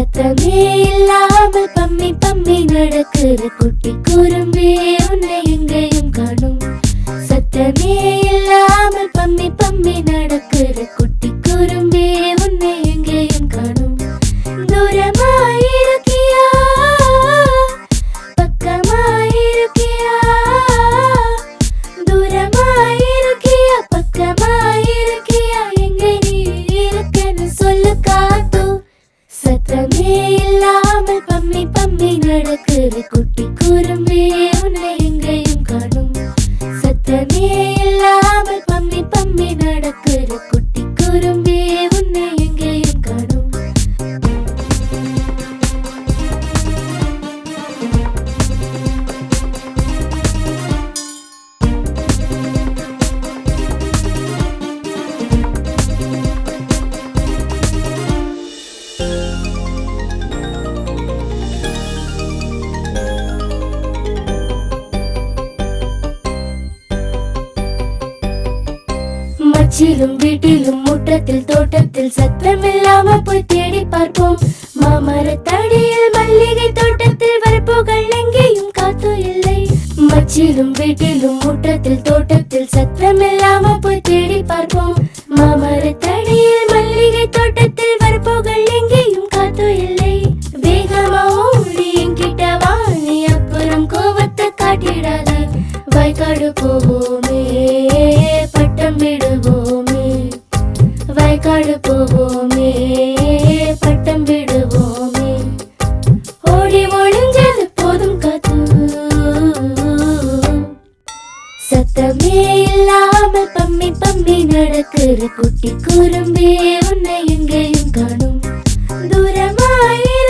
சத்தமே இல்லாமல் பம்மி பம்மி நடக்கிற குட்டி குறும்பே உன்னை எங்கே பம்மி பம்மி நடக்குது குட்டி குருமே உன்னை மச்சிலும் வீட்டிலும் முற்றத்தில் தோட்டத்தில் சத்தமில்லாம போய் தேடி பார்ப்போம். மாமரத்தடியில் மல்லிகை தோட்டத்தில் வரப்புகள் எங்கேயும் காத்து இல்லை. மச்சிலும் வீட்டிலும் முற்றத்தில் தோட்டத்தில் சத்தமில்லாம போய் தேடி பார்ப்போம். மாமர வயக்காடு போவோமே பட்டம் விடுவோமே. ஓடி ஒளிஞ்சது போதும் காத்து. சத்தமே இல்லாமல் பம்மி பம்மி நடக்கிற குட்டி குறும்பே உன்னை எங்கேயும் காணும். தூரமாயிருக்கியா